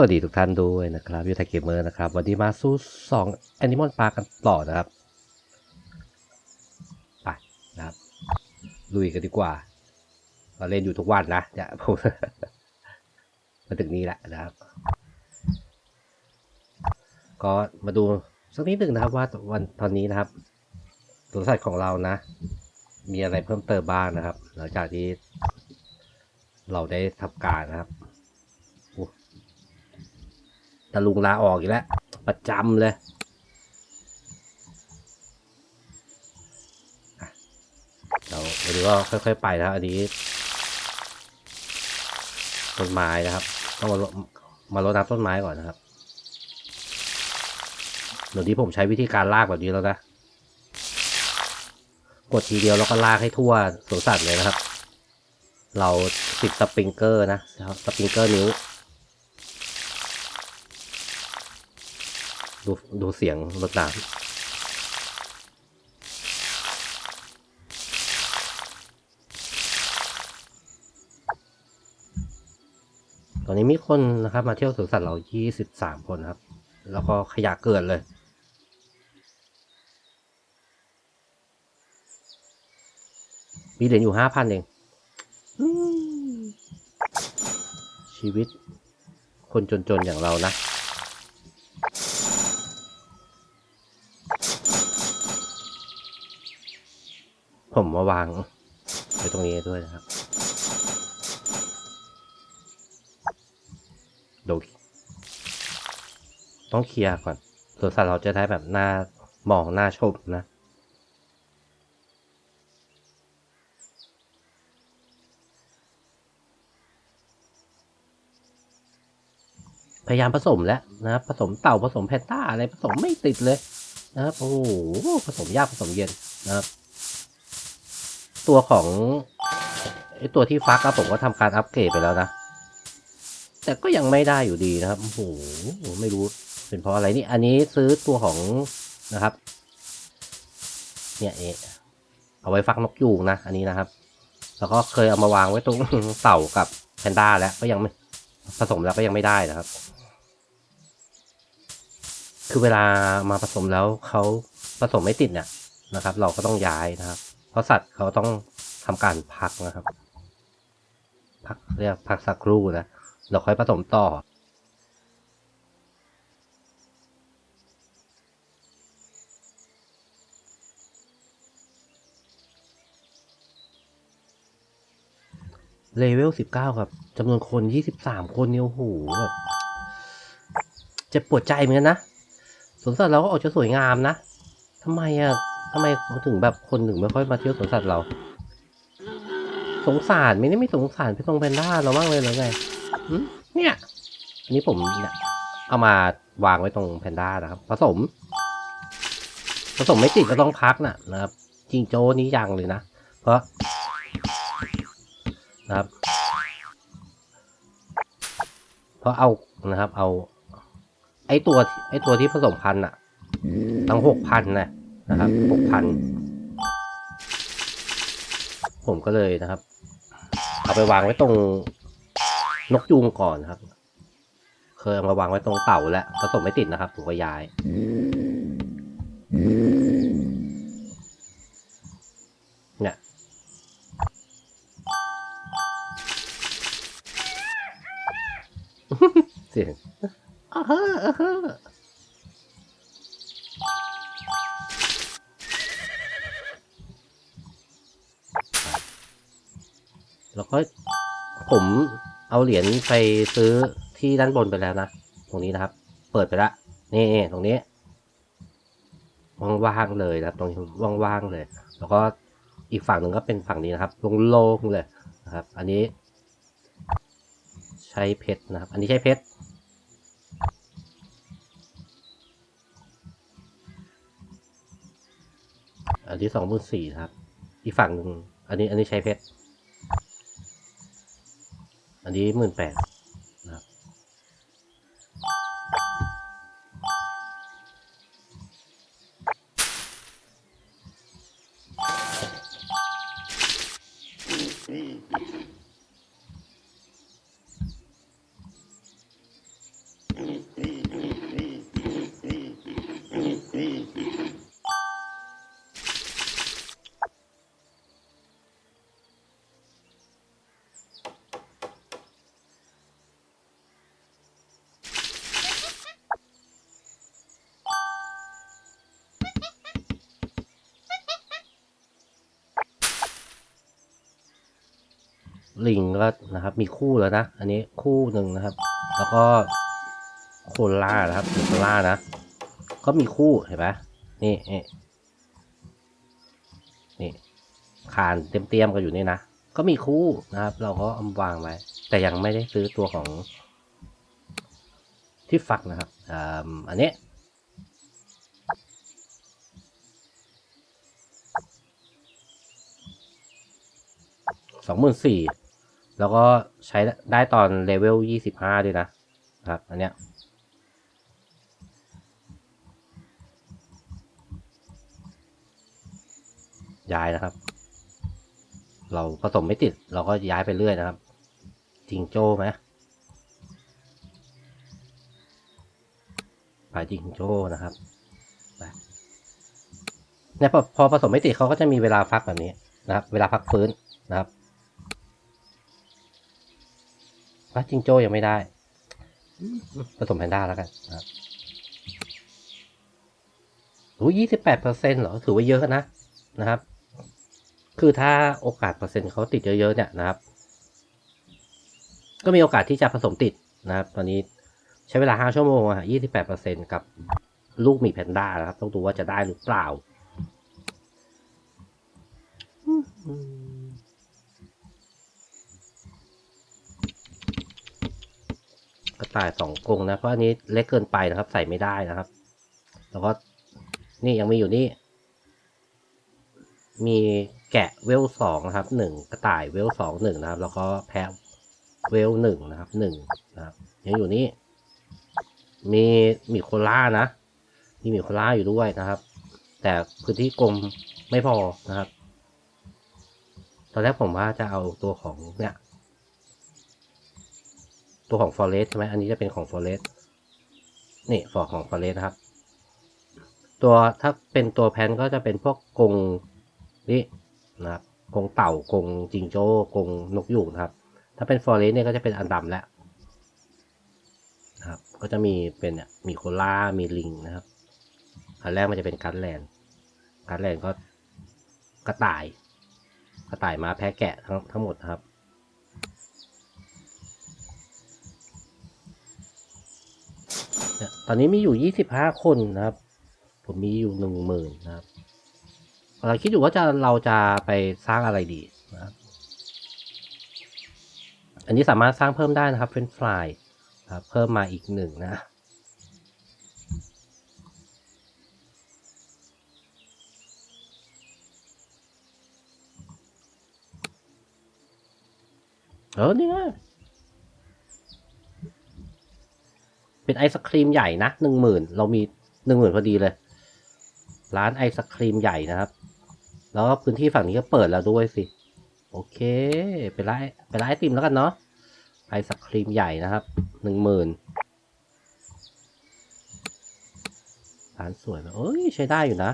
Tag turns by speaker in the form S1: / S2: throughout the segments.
S1: วัสดีทุกท่านด้วยนะครับยูไทเกมเมอร์นะครับ วันนี้มาสู้สองแอนิมอลปากันต่อนะครับ ไปนะครับลุยกันดีกว่าเราเล่นอยู่ทุกวันนะจะผมมาถึงนี้แหละนะครับ ก็มาดูสักนิดหนึ่งนะครับว่าวันตอนนี้นะครับสวสัตว์ของเรานะ มีอะไรเพิ่มเติมบ้างนะครับ หลังจากที่เราได้ทำการนะครับ ตะลุงลาออกอีกแล้ว ประจำเลยเราเดี๋ยวก็ค่อย ๆ ไปนะครับอันนี้ต้นไม้นะครับ ต้องมารดมารดน้ำต้นไม้ก่อนนะครับเดี๋ยวนี้ผมใช้วิธีการลากแบบนี้แล้วนะ กดทีเดียวแล้วก็ลากให้ทั่วสวนสัตว์เลยนะครับ เราติดสปริงเกอร์นะสปริงเกอร์นิ้ว ดูดูเสียงรถน้ำตอนนี้มีคนนะครับ มาเที่ยวสวนสัตว์เรา 23 คนครับ แล้วก็ขยะเกินเลยมีเหรียญอยู่5,000เองอืมชีวิตคนจนๆ อย่างเรานะ ผมมาวางไว้ตรงนี้ด้วยนะครับดูต้องเคลียร์ก่อนส่วนสัตว์เราจะได้แบบหน้ามองหน้าชมนะพยายามผสมแล้วนะครับผสมเต่าผสมแพนต้าอะไรผสมไม่ติดเลยนะครับโอ้โหผสมยากผสมเย็นนะครับ ตัวของไอตัวที่ฟักอะผมก็ทำการอัปเกรดไปแล้วนะ แต่ก็ยังไม่ได้อยู่ดีนะครับโอ้โหไม่รู้เป็นเพราะอะไรนี่ อันนี้ซื้อตัวของนะครับ เนี่ยเอเอาไว้ฟักนกยูงนะ อันนี้นะครับ แล้วก็เคยเอามาวางไว้ตรงเต่ากับแพนด้าแล้วก็ยังไม่ผสมแล้วก็ยังไม่ได้นะครับ คือเวลามาผสมแล้วเขาผสมไม่ติดเนี่ยนะครับ เราก็ต้องย้ายนะครับ เพราะสัตว์เขาต้องทำการพักนะครับ พักเรียกพักสักครู่นะเราค่อยผสมต่อ เลเวลสิบเก้าครับจำนวนคนยี่สิบสามคนเนี่ยโอ้โหแบบเจ็บปวดใจเหมือนกันนะสวนสัตว์เราก็ออกจะสวยงามนะทำไมอะ ทำไมถึงแบบคนถึงไม่ค่อยมาเที่ยวสวนสัตว์เรา สงสารไม่ได้ไม่สงสารพี่ตรงแพนด้าเราบ้างเลยหรือไงเนี่ยอันนี้ผมเนี่ยเอามาวางไว้ตรงแพนด้านะครับ ผสม ผสมไม่ติดก็ต้องพักนะนะครับจิงโจ้นี้ยังเลยนะ เพราะนะครับ เพราะเอานะครับ เอา ไอตัวไอตัวที่ผสมพันธุ์อะทั้งหกพันนะ นะครับหกพันผมก็เลยนะครับ เอาไปวางไว้ตรงนกยูงก่อนครับ เคยเอามาวางไว้ตรงเต่าแล้วผสมไม่ติดนะครับผมก็ย้ายเนี่ย แล้วก็ผมเอาเหรียญไปซื้อที่ด้านบนไปแล้วนะ ตรงนี้นะครับ เปิดไปละนี่ตรงนี้ว่างๆเลยนะครับ ตรงนี้ว่างๆเลย แล้วก็อีกฝั่งหนึ่งก็เป็นฝั่งนี้นะครับโล่งๆเลยนะครับ อันนี้ ใช้เพชรนะครับ อันนี้ใช้เพชรอันนี้สองหมื่นสี่ครับ อีกฝั่งหนึ่งอันนี้อันนี้ใช้เพชร อันนี้หมื่นแปด ลิงก็นะครับ มีคู่แล้วนะ อันนี้คู่หนึ่งนะครับ แล้วก็โคล่านะครับโคล่านะ ก็มีคู่เห็นไหมนี่นี่คานเต็มๆกันอยู่นี่นะ ก็มีคู่นะครับ เราก็เอามาวางไว้ แต่ยังไม่ได้ซื้อตัวของที่ฝักนะครับอ่าอันนี้สองหมื่นสี่ แล้วก็ใช้ได้ตอนเลเวลยี่สิบห้าด้วยนะครับ อันเนี้ยย้ายนะครับ เราผสมไม่ติด เราก็ย้ายไปเรื่อยนะครับ จิงโจ้ไหมปลาจิงโจ้นะครับเนี่ยพอพอผสมไม่ติดเขาก็จะมีเวลาพักแบบนี้นะครับ เวลาพักฟื้นนะครับ ปลาจิงโจ้ยังไม่ได้ ผสมแพนด้าแล้วกันนะครับโอ้ยี่สิบแปดเปอร์เซ็นต์เหรอ ถือว่าเยอะนะนะครับ คือถ้าโอกาสเปอร์เซ็นต์เขาติดเยอะๆเนี่ยนะครับ ก็มีโอกาสที่จะผสมติดนะครับ ตอนนี้ใช้เวลาห้าชั่วโมงอะยี่สิบแปดเปอร์เซ็นต์กับลูกมีแพนด้านะครับ ต้องดูว่าจะได้หรือเปล่า กระต่ายสองกรงนะ เพราะอันนี้เล็กเกินไปนะครับ ใส่ไม่ได้นะครับ แล้วก็นี่ยังมีอยู่นี่ มีแกะเวลสองนะครับหนึ่งกระต่ายเวลสองหนึ่งนะครับ แล้วก็แพะเวลหนึ่งนะครับหนึ่งนะครับ ยังอยู่นี่ มีมีโคล่านะมีมีโคล่าอยู่ด้วยนะครับ แต่พื้นที่กลมไม่พอนะครับ ตอนแรกผมว่าจะเอาตัวของเนี่ย ตัวของ forest ใช่ไหมอันนี้จะเป็นของ forest นี่ฟอของ forest นะครับ ตัวถ้าเป็นตัวแพนก็จะเป็นพวกกงนี่นะครับกงเต่ากงจิงโจ้กงนกยูงนะครับ ถ้าเป็น forest เนี่ยก็จะเป็นอันดำแล้วนะครับก็จะมีเป็นมีโคล่ามีลิงนะครับ อันแรกมันจะเป็นการแลนด์การแลนด์ก็กระต่าย กระต่ายมาแพะแกะทั้งทั้งหมดครับ เนี่ยตอนนี้มีอยู่ยี่สิบห้าคนนะครับ ผมมีอยู่หนึ่งหมื่นนะครับเราคิดอยู่ว่าจะเราจะไปสร้างอะไรดีนะครับ อันนี้สามารถสร้างเพิ่มได้นะครับเป็นฟลายครับเพิ่มมาอีกหนึ่งนะเออนี่ไง เป็นไอศครีมใหญ่นะหนึ่งหมื่นเรามีหนึ่งหมื่นพอดีเลย ร้านไอศครีมใหญ่นะครับ แล้วก็พื้นที่ฝั่งนี้ก็เปิดแล้วด้วยสิ โอเค เป็นร้านเป็นร้านไอติมแล้วกันเนาะไอศครีมใหญ่นะครับหนึ่งหมื่นร้านสวยเอ้ยใช้ได้อยู่นะ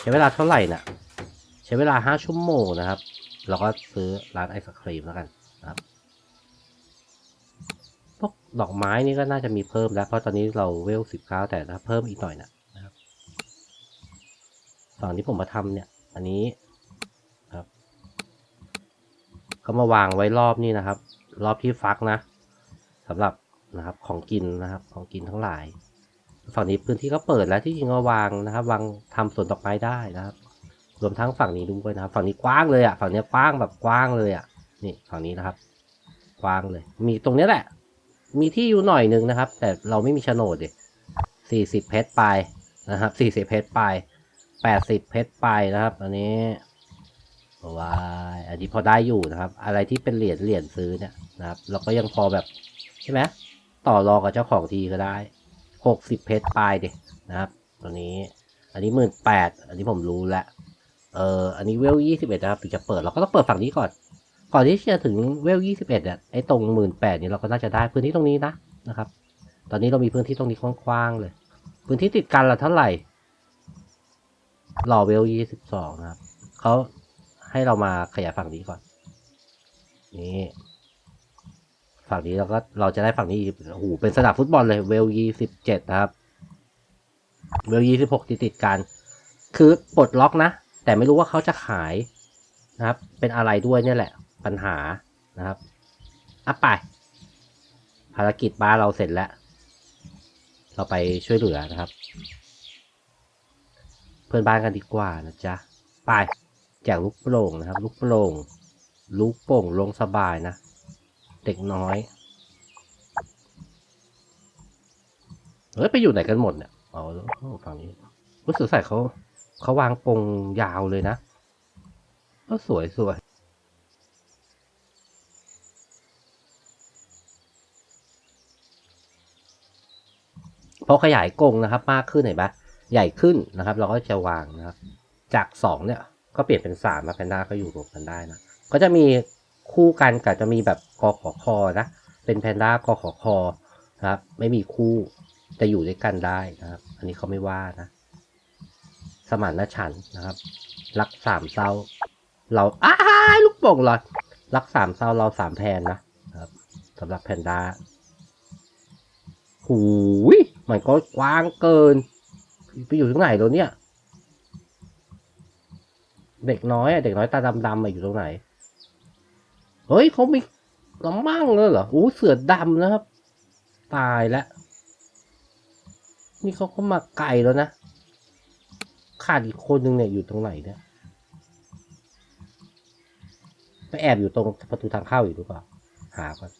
S1: ใช้เวลาเท่าไหร่น่ะ ใช้เวลาห้าชั่วโมงนะครับ เราก็ซื้อร้านไอศครีมแล้วกันนะครับ พวกดอกไม้นี่ก็น่าจะมีเพิ่มแล้ว เพราะตอนนี้เราเวลสิบเก้าแต่ถ้าเพิ่มอีกหน่อยนะนะครับฝั่งที่ผมมาทำเนี่ย อันนี้ครับ ก็มาวางไว้รอบนี่นะครับ รอบที่ฟักนะสำหรับนะครับของกินนะครับ ของกินทั้งหลาย ฝั่งนี้พื้นที่ก็เปิดแล้วที่จริงก็วางนะครับ วางทำสวนดอกไม้ได้นะครับ รวมทั้งฝั่งนี้ด้วยนะครับ ฝั่งนี้กว้างเลยอะฝั่งนี้กว้างแบบกว้างเลยอะนี่ฝั่งนี้นะครับ กว้างเลย มีตรงนี้แหละ มีที่อยู่หน่อยนึงนะครับ แต่เราไม่มีโฉนดดิสี่สิบเพชรไปนะครับสี่สิบเพชรไปแปดสิบเพชรไปนะครับ อันนี้ว้ายอันนี้พอได้อยู่นะครับ อะไรที่เป็นเหรียญเหรียญซื้อเนี่ยนะครับ เราก็ยังพอแบบใช่ไหมต่อรองกับเจ้าของทีก็ได้หกสิบเพชรไปเด็นะครับ ตัวนี้ อันนี้หมื่นแปดอันนี้ผมรู้แล้ว เอ่ออันนี้เวลยี่สิบเอ็ดนะครับถึงจะเปิดเราก็ต้องเปิดฝั่งนี้ก่อน ก่อนที่จะถึงเวลยี่สิบเอ็ดเนี่ยไอ้ตรงหมื่นแปดนี่เราก็น่าจะได้พื้นที่ตรงนี้นะนะครับ ตอนนี้เรามีพื้นที่ตรงนี้กว้างๆเลย พื้นที่ติดกันละเท่าไหร่รอเวลยี่สิบสองนะครับเขาให้เรามาขยายฝั่งนี้ก่อน นี่ฝั่งนี้เราก็เราจะได้ฝั่งนี้โอ้โหเป็นสนามฟุตบอลเลยเวลยี่สิบเจ็ดนะครับ เวลยี่สิบหกติดติดกัน คือปลดล็อกนะ แต่ไม่รู้ว่าเขาจะขายนะครับ เป็นอะไรด้วยเนี่ยแหละ ปัญหานะครับอะไป ภารกิจบ้านเราเสร็จแล้ว เราไปช่วยเหลือนะครับ เพื่อนบ้านกันดีกว่านะจ๊ะ ไปแจกลูกโป่งนะครับ ลูกโป่งลูกโป่งลงสบายนะ เด็กน้อยเฮ้ยไปอยู่ไหนกันหมดเนี่ยอ๋อฝั่งนี้รู้สึกใส่เขา เขาวางปงยาวเลยนะ ก็สวยสวยพอขยายกงนะครับ มากขึ้นเห็นปะใหญ่ขึ้นนะครับ เราก็จะวางนะครับ จากสองเนี่ย ก็เปลี่ยนเป็นสามนะแพนด้าก็อยู่รวมกันได้นะ ก็จะมีคู่กันกับจะมีแบบกอขอคอนะ เป็นแพนด้ากอขอคอนะครับ ไม่มีคู่จะอยู่ด้วยกันได้นะครับ อันนี้เขาไม่ว่านะ สมานฉันนะครับ รักสามเศร้า เราอ้าลูกโป่งลอยรักสามเศร้าเราสามแพนนะนะครับสำหรับแพนด้าหูยมันก็กว้างเกิน ไปอยู่ตรงไหนแล้วเนี่ย เด็กน้อยอะเด็กน้อยตาดำๆอะอยู่ตรงไหน เฮ้ยเขามีลำมั่งเลยเหรออู้เสือดำนะครับ ตายแล้ว นี่เขาก็มาไกลแล้วนะ ขาดอีกคนหนึ่งเนี่ยอยู่ตรงไหนเนี่ยไปแอบอยู่ตรงประตูทางเข้าอยู่หรือเปล่า หาก่อน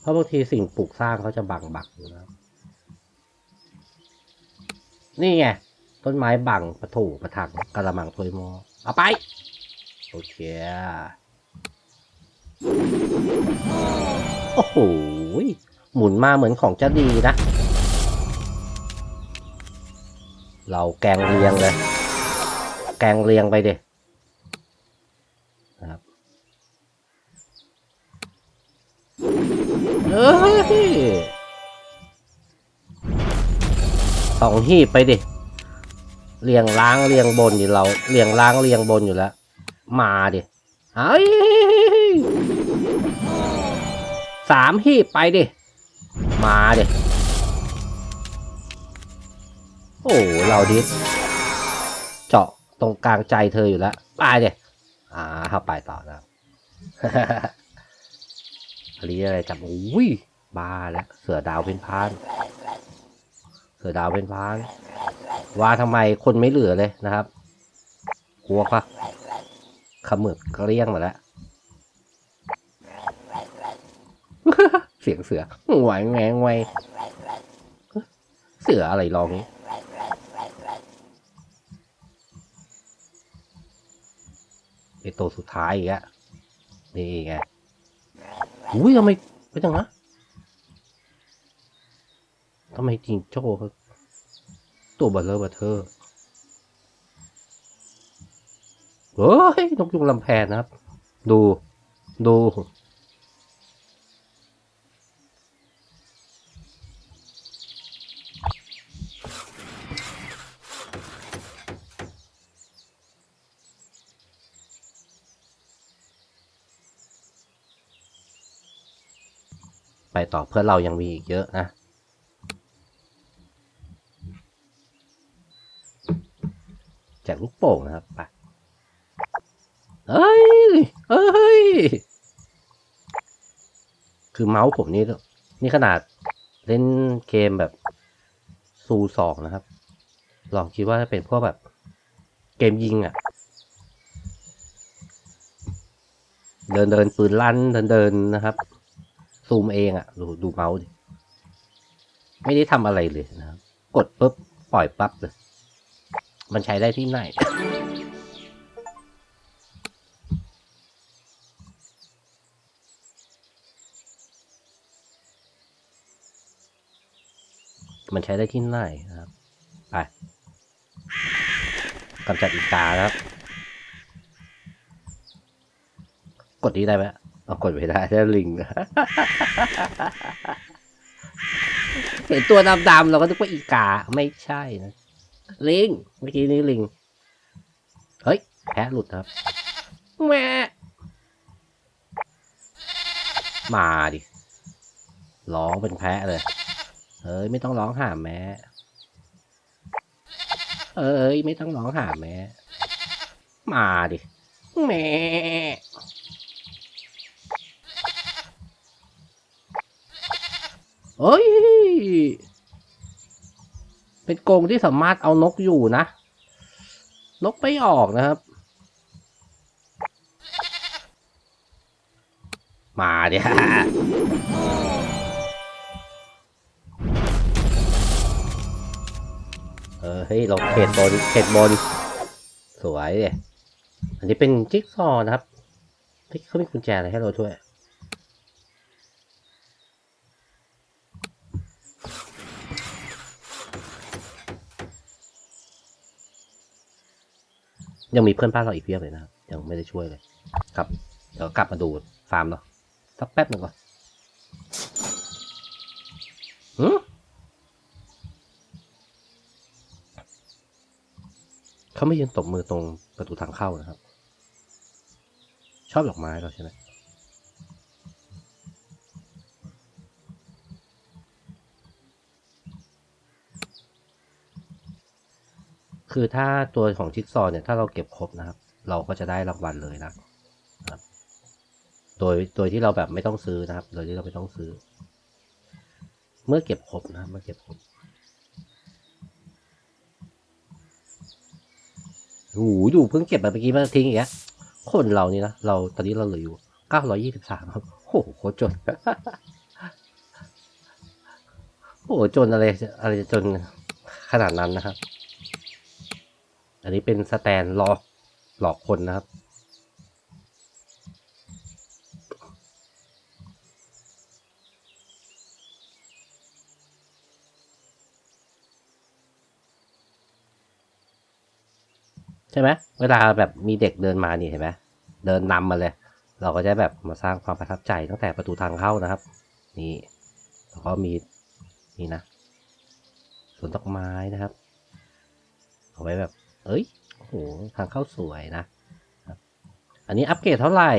S1: เพราะบางทีสิ่งปลูกสร้างเขาจะบังบักอยู่นะครับนี่ไง ต้นไม้บังประถูประถังกระมังถ้วยหมอเอาไป โอเค โอ้โหหมุนมาเหมือนของจะดีนะ เราแกงเรียงเลย แกงเรียงไปเด็นะครับเอ้ยสองหีบไปดิ เรียงล้างเรียงบนอยู่เรา เรียงล้างเรียงบนอยู่แล้ว มาดิเฮ้ยสามหีบไปดิ มาดิ อ้เราดิเจาะตรงกลางใจเธออยู่แล้วไปเดิอ่าเข้าไปต่อแล้วอันนี้อะไรจับอุ้ยบ้าแล้วเสือดาวเป็นพาน เสือดาวเป็นพาน ว่าทำไมคนไม่เหลือเลยนะครับกลัวปะขมือบเกลี้ยงหมาแล้ว เสียงเสือไหวแงงไวเสืออะไรร้องนี้ ไอ ตัวสุดท้ายอีกอะนี่ไงอุ้ยทำไมไม่จังนะทำไมจริงโจ้ตัวเบลเลอร์บัเทอร์เฮ้ยนกยุงลำแพนนะครับ ดู ดู ไปต่อเพื่อเรายังมีอีกเยอะนะแจกลูกโป่งนะครับไปเอ้ยเอ้ย คือเมาส์ผมนี่ นี่ขนาดเล่นเกมแบบซูสองนะครับ ลองคิดว่าจะเป็นพวกแบบเกมยิงอะ่ะ เดินเดินปืนลั่นเดินเดินนะครับ ซูมเองอะ่ะ ดูดูเมาส์ดิ ไม่ได้ทำอะไรเลยนะครับ กดปุ๊บ ปล่อยปั๊บเลย มันใช้ได้ที่ไหน มันใช้ได้ที่ไหนนะครับ ไปกำจัดอีกาครับ กดนี้ได้ไหม เอากดไม่ได้ได้ลิงนะเห็นตัวดำๆเราก็นึกว่าอีกาไม่ใช่นะ ลิง เมื่อกี้นี้ลิง เฮ้ยแพะหลุดครับแม่มาดิ ร้องเป็นแพะเลย เฮ้ย ไม่ต้องร้องหาแม่เอ้ย ไม่ต้องร้องหาแม่มาดิแม่ เอ้ย เป็นกรงที่สามารถเอานกอยู่นะ นกไม่ออกนะครับ มาดิเออเฮ้ยเราเขตบนเขตบน สวยเลยอันนี้เป็นจิ๊กซอว์นะครับเฮ้ยเขามีกุญแจอะไรให้เราด้วย ยังมีเพื่อนบ้านเราอีกเพียบเลยนะครับ ยังไม่ได้ช่วยเลย ครับ เดี๋ยวกลับมาดูฟาร์มเนาะสักแป๊บหนึ่งก่อนหืมเขาไม่ยืนตบมือตรงประตูทางเข้านะครับ ชอบดอกไม้เราใช่ไหม คือถ้าตัวของชิกซอเนี่ยถ้าเราเก็บครบนะครับ เราก็จะได้รางวัลเลยนะครับโดยโดยที่เราแบบไม่ต้องซื้อนะครับ โดยที่เราไม่ต้องซื้อ เมื่อเก็บครบนะเมื่อเก็บครบโอ้โหดูเพิ่งเก็บไปเมื่อกี้มาทิ้งอีกแล้วคนเรานี่นะเราตอนนี้เราเหลืออยู่เก้าร้อยี่สิบสามครับโอ้โหโคตรจนโอ้โหจนอะไรอะไรจะจนขนาดนั้นนะครับ อันนี้เป็นสแตนหลอกหลอกคนนะครับ ใช่ไหมเวลาแบบมีเด็กเดินมานี่เห็นไหมเดินนำมาเลย เราก็จะแบบมาสร้างความประทับใจตั้งแต่ประตูทางเข้านะครับ นี่แล้วก็มีนี่นะสวนดอกไม้นะครับ เอาไว้แบบ เอ้ยโอ้โหทางเข้าสวยนะอันนี้อัปเกรดเท่าไหร่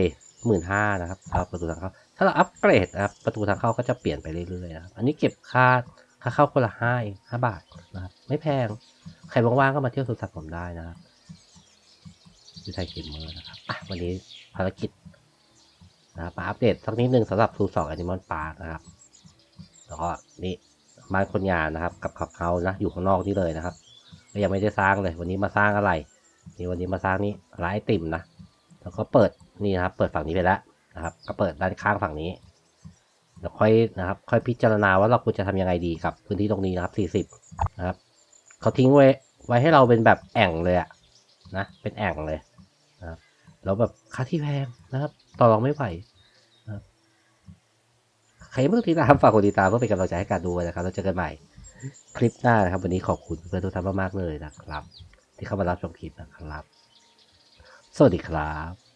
S1: หมื่นห้านะครับครับประตูทางเข้า ถ้าเราอัปเกรดนะครับประตูทางเข้าก็จะเปลี่ยนไปเรื่อยๆนะครับอันนี้เก็บค่าค่าเข้าคนละห้าห้าบาทนะครับไม่แพงใครว่างๆก็มาเที่ยวสวนสัตว์ผมได้นะครับวิทยเกมเมอร์นะครับอะวันนี้ภารกิจนะครับมาอัปเดตสักนิดนึงสำหรับซูสองแอนิมอลปาร์นะครับแล้วก็นี่บ้านคนงานนะครับ กับขับเฮานะอยู่ข้างนอกนี่เลยนะครับ ยังไม่ได้สร้างเลย วันนี้มาสร้างอะไรนี่วันนี้มาสร้างนี่ร้านไอติ่มนะแล้วก็เปิดนี่นะครับ เปิดฝั่งนี้ไปแล้วนะครับ ก็เปิดด้านข้างฝั่งนี้แล้วค่อยนะครับ ค่อยพิจารณาว่าเราควรจะทำยังไงดีกับ พื้นที่ตรงนี้นะครับสี่สิบนะครับเขาทิ้งไว้ไว้ให้เราเป็นแบบแอ่งเลยอะนะเป็นแอ่งเลยนะครับแล้วแบบค่าที่แพงนะครับ ต่อรองไม่ไหวนะครับใครเมื่อติดตามฝากกดติดตามเพื่อเป็นกำลังใจให้การดูนะครับ แล้วเจอกันใหม่ คลิปหน้านะครับ วันนี้ขอบคุณเพื่อนทุกท่านมากๆเลยนะครับ ที่เข้ามารับชมคลิปนะครับ สวัสดีครับ